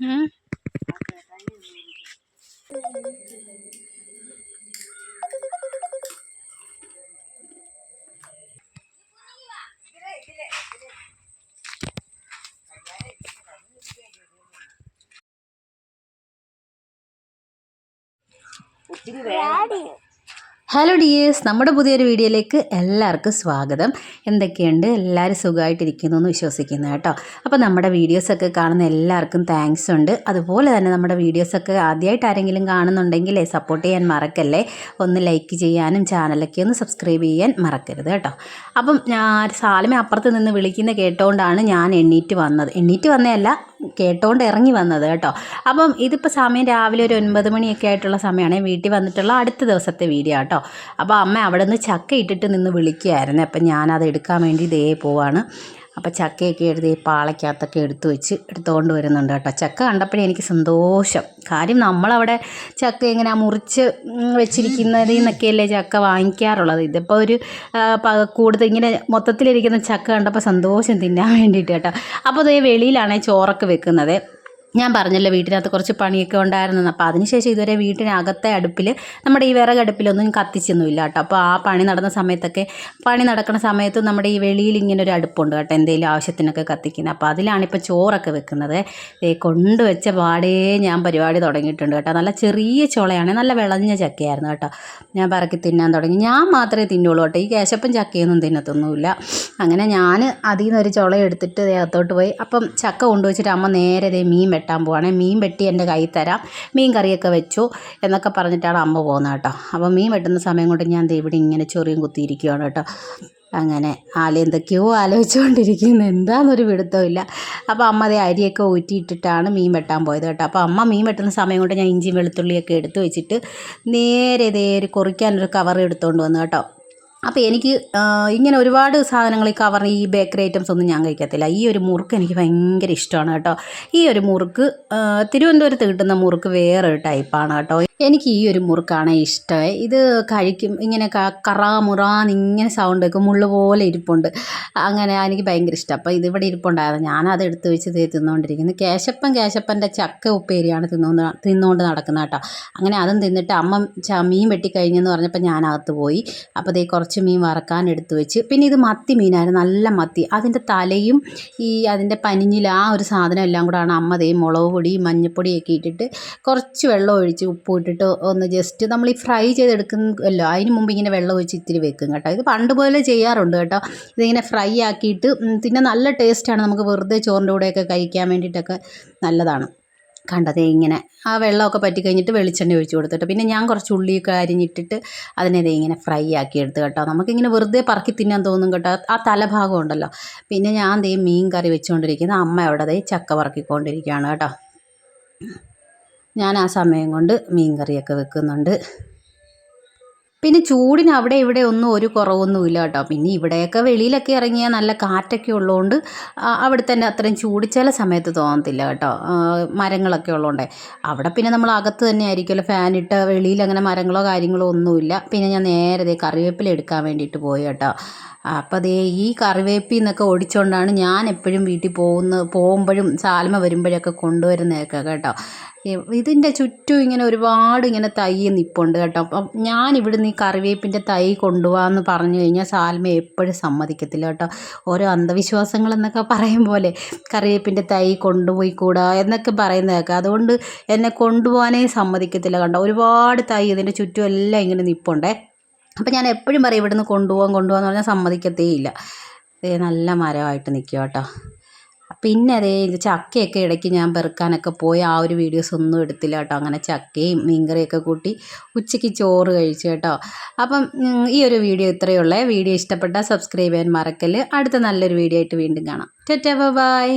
Hmm? Daddy. Dạ hello dears നമ്മുടെ പുതിയൊരു വീഡിയോയിലേക്ക് എല്ലാവർക്കും സ്വാഗതം. എന്തൊക്കെയുണ്ട്? എല്ലാവരും സുഖമായിട്ടിരിക്കുന്നു എന്ന് വിശ്വസിക്കുന്നു കേട്ടോ. അപ്പോൾ നമ്മുടെ വീഡിയോസൊക്കെ കാണുന്ന എല്ലാവർക്കും താങ്ക്സ് ഉണ്ട്. അതുപോലെ തന്നെ നമ്മുടെ വീഡിയോസൊക്കെ ആദ്യമായിട്ട് ആരെങ്കിലും കാണുന്നുണ്ടെങ്കിൽ സപ്പോർട്ട് ചെയ്യാൻ മറക്കല്ലേ? ഒന്ന് ലൈക്ക് ചെയ്യാനും ചാനലൊക്കെ ഒന്ന് സബ്സ്ക്രൈബ് ചെയ്യാൻ മറക്കരുത് കേട്ടോ. അപ്പം ഞാൻ സാലമെ അപ്പുറത്ത് നിന്ന് വിളിക്കുന്ന കേട്ടോണ്ടാണ് ഞാൻ എണ്ണീറ്റ് വന്നത്. എണ്ണീറ്റ് വന്നതല്ല കേട്ടോണ്ട് ഇറങ്ങി വന്നത് കേട്ടോ. അപ്പം ഇതിപ്പോൾ സമയം രാവിലെ ഒരു ഒൻപത് മണിയൊക്കെ ആയിട്ടുള്ള സമയമാണ് വീട്ടിൽ വന്നിട്ടുള്ള അടുത്ത ദിവസത്തെ വീഡിയോ കേട്ടോ അപ്പോൾ അമ്മ അവിടെ നിന്ന് ചക്ക ഇട്ടിട്ട് നിന്ന് വിളിക്കുകയായിരുന്നു അപ്പം ഞാനത് എടുക്കാൻ വേണ്ടി ദേ പോവാണ്. അപ്പോൾ ചക്കയൊക്കെ ഈ പാളയ്ക്കകത്തൊക്കെ എടുത്തു വെച്ച് എടുത്തുകൊണ്ട് വരുന്നുണ്ട് കേട്ടോ. ചക്ക കണ്ടപ്പോഴേ എനിക്ക് സന്തോഷം. കാര്യം നമ്മളവിടെ ചക്ക ഇങ്ങനെ മുറിച്ച് വെച്ചിരിക്കുന്നതിൽ നിന്നൊക്കെയല്ലേ ചക്ക വാങ്ങിക്കാറുള്ളത്. ഇതിപ്പോൾ ഒരു കൂടുതൽ ഇങ്ങനെ മൊത്തത്തിലിരിക്കുന്ന ചക്ക കണ്ടപ്പോൾ സന്തോഷം തിന്നാൻ വേണ്ടിയിട്ട് കേട്ടോ. അപ്പോൾ അതേ വെളിയിലാണ് ചോറൊക്കെ വെക്കുന്നത്. ഞാൻ പറഞ്ഞല്ലോ വീട്ടിനകത്ത് കുറച്ച് പണിയൊക്കെ ഉണ്ടായിരുന്നു അപ്പോൾ അതിനുശേഷം ഇതുവരെ വീട്ടിനകത്തെ അടുപ്പിൽ നമ്മുടെ ഈ വിറകടുപ്പിലൊന്നും കത്തിച്ചൊന്നുമില്ല കേട്ടോ. അപ്പോൾ ആ പണി നടന്ന സമയത്തൊക്കെ പണി നടക്കുന്ന സമയത്ത് നമ്മുടെ ഈ വെളിയിൽ ഇങ്ങനെ ഒരു അടുപ്പുണ്ട് കേട്ടോ. എന്തെങ്കിലും ആവശ്യത്തിനൊക്കെ കത്തിക്കുന്നത്. അപ്പോൾ അതിലാണിപ്പോൾ ചോറൊക്കെ വെക്കുന്നത്. കൊണ്ടുവച്ച പാടേ ഞാൻ പരിപാടി തുടങ്ങിയിട്ടുണ്ട് കേട്ടോ. നല്ല ചെറിയ ചോളയാണ്. നല്ല വിളഞ്ഞ ചക്കയായിരുന്നു കേട്ടോ. ഞാൻ പറക്കി തിന്നാൻ തുടങ്ങി. ഞാൻ മാത്രമേ തിന്നുള്ളൂ കേട്ടോ. ഈ കേശപ്പൻ ചക്കയൊന്നും തിന്നത്തൊന്നുമില്ല. അങ്ങനെ ഞാൻ അതിൽ നിന്ന് ഒരു ചുള എടുത്തിട്ട് ദേ അകത്തോട്ട് പോയി. അപ്പം ചക്ക കൊണ്ടുവച്ചിട്ട് അമ്മ നേരെ മീൻ വെട്ടാൻ പോവാണേ. മീൻ വെട്ടി എന്റെ കൈ തരാം. മീൻ കറിയൊക്കെ വെച്ചു എന്നൊക്കെ പറഞ്ഞിട്ടാണ് അമ്മ പോകുന്നത് കേട്ടോ. അപ്പോൾ മീൻ വെട്ടുന്ന സമയം കൊണ്ട് ഞാൻ ഇവിടെ ഇങ്ങനെ ചൊറിയും കുത്തിയിരിക്കുകയാണ് കേട്ടോ. അങ്ങനെ ആല എന്തൊക്കെയോ ആലോചിച്ചുകൊണ്ടിരിക്കുന്നു. എന്താണെന്നൊരു പിടുത്തമില്ല അപ്പോൾ അമ്മ അതേ അരിയൊക്കെ ഊറ്റിയിട്ടിട്ടാണ് മീൻ വെട്ടാൻ പോയത് കേട്ടോ. അപ്പോൾ അമ്മ മീൻ വെട്ടുന്ന സമയം കൊണ്ട് ഞാൻ ഇഞ്ചിയും വെളുത്തുള്ളിയൊക്കെ എടുത്തു വെച്ചിട്ട് നേരെ ഇതേ ഒരു കുറിക്കാനൊരു കവർ എടുത്തുകൊണ്ട് വന്നു കേട്ടോ. അപ്പോൾ എനിക്ക് ഇങ്ങനെ ഒരുപാട് സാധനങ്ങൾ ഈ കവർ ഈ ബേക്കറി ഐറ്റംസ് ഒന്നും ഞാൻ കഴിക്കത്തില്ല. ഈ ഒരു മുറുക്ക് എനിക്ക് ഭയങ്കര ഇഷ്ടമാണ് കേട്ടോ. ഈ ഒരു മുറുക്ക് തിരുവനന്തപുരത്ത് കിട്ടുന്ന മുറുക്ക് വേറൊരു ടൈപ്പാണ് കേട്ടോ. എനിക്ക് ഈ ഒരു മുറുക്കാണ് ഇഷ്ടമേ ഇത് കഴിക്കും ഇങ്ങനെ കറാമുറാന്ന് കറാ മുറാന്ന് ഇങ്ങനെ സൗണ്ട് വെക്കും മുള്ളു പോലെ ഇരിപ്പുണ്ട്. അങ്ങനെ എനിക്ക് ഭയങ്കര ഇഷ്ടം. അപ്പോൾ ഇതിവിടെ ഇരിപ്പുണ്ടായിരുന്നു. ഞാനത് എടുത്ത് വെച്ച് ദേ തിന്നുകൊണ്ടിരിക്കുന്നു കേശപ്പൻ കേശപ്പന്റെ ചക്ക ഉപ്പേരിയാണ് തിന്നുകൊണ്ട് തിന്നുകൊണ്ട് നടക്കുന്നത് കേട്ടോ. അങ്ങനെ അതും തിന്നിട്ട് അമ്മ മീൻ വെട്ടിക്കഴിഞ്ഞെന്ന് പറഞ്ഞപ്പോൾ ഞാനകത്ത് പോയി. അപ്പോൾ ഇതേ കുറച്ച് മീൻ വറക്കാൻ എടുത്ത് വെച്ച്. പിന്നെ ഇത് മത്തി മീനായിരുന്നു. നല്ല മത്തി. അതിന്റെ തലയും ഈ അതിന്റെ പനിഞ്ഞിൽ ആ ഒരു സാധനം എല്ലാം കൂടാണ് അമ്മ ദേ മുളക് പൊടി മഞ്ഞൾപ്പൊടിയൊക്കെ ഇട്ടിട്ട് കുറച്ച് വെള്ളം ഒഴിച്ച് ഉപ്പ് ഇട്ടിട്ട് ഒന്ന് ജസ്റ്റ് നമ്മൾ ഈ ഫ്രൈ ചെയ്തെടുക്കുന്നല്ലോ അതിന് മുമ്പ് ഇങ്ങനെ വെള്ളം ഒഴിച്ച് ഇത്തിരി വെക്കും കേട്ടോ. ഇത് പണ്ട് പോലെ ചെയ്യാറുണ്ട് കേട്ടോ. ഇതിങ്ങനെ ഫ്രൈ ആക്കിയിട്ട് പിന്നെ നല്ല ടേസ്റ്റാണ് നമുക്ക് വെറുതെ ചോറിന്റെ കൂടെയൊക്കെ കഴിക്കാൻ വേണ്ടിയിട്ടൊക്കെ നല്ലതാണ്. കണ്ടത് ഇങ്ങനെ ആ വെള്ളമൊക്കെ പറ്റി കഴിഞ്ഞിട്ട് വെളിച്ചെണ്ണ ഒഴിച്ച് കൊടുത്തിട്ട് പിന്നെ ഞാൻ കുറച്ച് ഉള്ളിയൊക്കെ അരിഞ്ഞിട്ടിട്ട് അതിനെ ഇങ്ങനെ ഫ്രൈ ആക്കി എടുത്ത് കേട്ടോ. നമുക്കിങ്ങനെ വെറുതെ പറക്കി തിന്നാൻ തോന്നും കേട്ടോ. ആ തലഭാഗം ഉണ്ടല്ലോ. പിന്നെ ഞാൻ ദേ മീൻ കറി വെച്ചുകൊണ്ടിരിക്കുന്ന അമ്മ അവിടെ ദേ ചക്ക പറക്കിക്കൊണ്ടിരിക്കുകയാണ് കേട്ടോ. ഞാൻ ആ സമയം കൊണ്ട് മീൻ കറിയൊക്കെ വെക്കുന്നുണ്ട്. പിന്നെ ചൂടിന് അവിടെ ഇവിടെ ഒന്നും ഒരു കുറവൊന്നുമില്ല കേട്ടോ. പിന്നെ ഇവിടെയൊക്കെ വെളിയിലൊക്കെ ഇറങ്ങിയാൽ നല്ല കാറ്റൊക്കെ ഉള്ളതുകൊണ്ട് അവിടെ തന്നെ അത്രയും ചൂട് ചില സമയത്ത് തോന്നത്തില്ല കേട്ടോ. മരങ്ങളൊക്കെ ഉള്ളതുകൊണ്ടേ. അവിടെ പിന്നെ നമ്മൾ അകത്ത് തന്നെ ആയിരിക്കുമല്ലോ. ഫാനിട്ട് വെളിയിൽ അങ്ങനെ മരങ്ങളോ കാര്യങ്ങളോ ഒന്നുമില്ല. പിന്നെ ഞാൻ നേരത്തെ കറിവേപ്പില എടുക്കാൻ വേണ്ടിയിട്ട് പോയി കേട്ടോ. അപ്പോൾ അതേ ഈ കറിവേപ്പിൽ നിന്നൊക്കെ ഒടിച്ചുകൊണ്ടാണ് ഞാൻ എപ്പോഴും വീട്ടിൽ പോകുന്ന പോകുമ്പോഴും സാൽമ വരുമ്പോഴൊക്കെ കൊണ്ടുവരുന്നതൊക്കെ കേട്ടോ. ഇതിന്റെ ചുറ്റും ഇങ്ങനെ ഒരുപാട് ഇങ്ങനെ തൈ നിപ്പുണ്ട് കേട്ടോ. അപ്പം ഞാൻ ഇവിടുന്ന് ഈ കറിവേപ്പിന്റെ തൈ കൊണ്ടുപോകാമെന്ന് പറഞ്ഞു കഴിഞ്ഞാൽ സാൽമ എപ്പോഴും സമ്മതിക്കത്തില്ല കേട്ടോ. ഓരോ അന്ധവിശ്വാസങ്ങൾ എന്നൊക്കെ പറയും പോലെ കറിവേപ്പിന്റെ തൈ കൊണ്ടുപോയി കൂടാ എന്നൊക്കെ പറയുന്നതൊക്കെ അതുകൊണ്ട് എന്നെ കൊണ്ടുപോകാനേ സമ്മതിക്കത്തില്ല കണ്ടോ. ഒരുപാട് തൈ ഇതിന്റെ ചുറ്റും എല്ലാം ഇങ്ങനെ നിപ്പുണ്ടേ. അപ്പം ഞാൻ എപ്പോഴും പറയും ഇവിടുന്ന് കൊണ്ടുപോകാൻ കൊണ്ടുപോകാന്ന് പറഞ്ഞാൽ സമ്മതിക്കത്തേ ഇല്ല ദേ നല്ല മരമായിട്ട് നിൽക്കുക കേട്ടോ. പിന്നെ അതേ ഇത് ചക്കയൊക്കെ ഇടയ്ക്ക് ഞാൻ പെറുക്കാനൊക്കെ പോയി ആ ഒരു വീഡിയോസ് ഒന്നും എടുത്തില്ല കേട്ടോ. അങ്ങനെ ചക്കയും മീൻകറിയൊക്കെ കൂട്ടി ഉച്ചയ്ക്ക് ചോറ് കഴിച്ചു കേട്ടോ. അപ്പം ഈ ഒരു വീഡിയോ ഇത്രയേ ഉള്ളേ. വീഡിയോ ഇഷ്ടപ്പെട്ടാൽ സബ്സ്ക്രൈബ് ചെയ്യാൻ മറക്കൽ അടുത്ത നല്ലൊരു വീഡിയോ ആയിട്ട് വീണ്ടും കാണാം. Tata bye.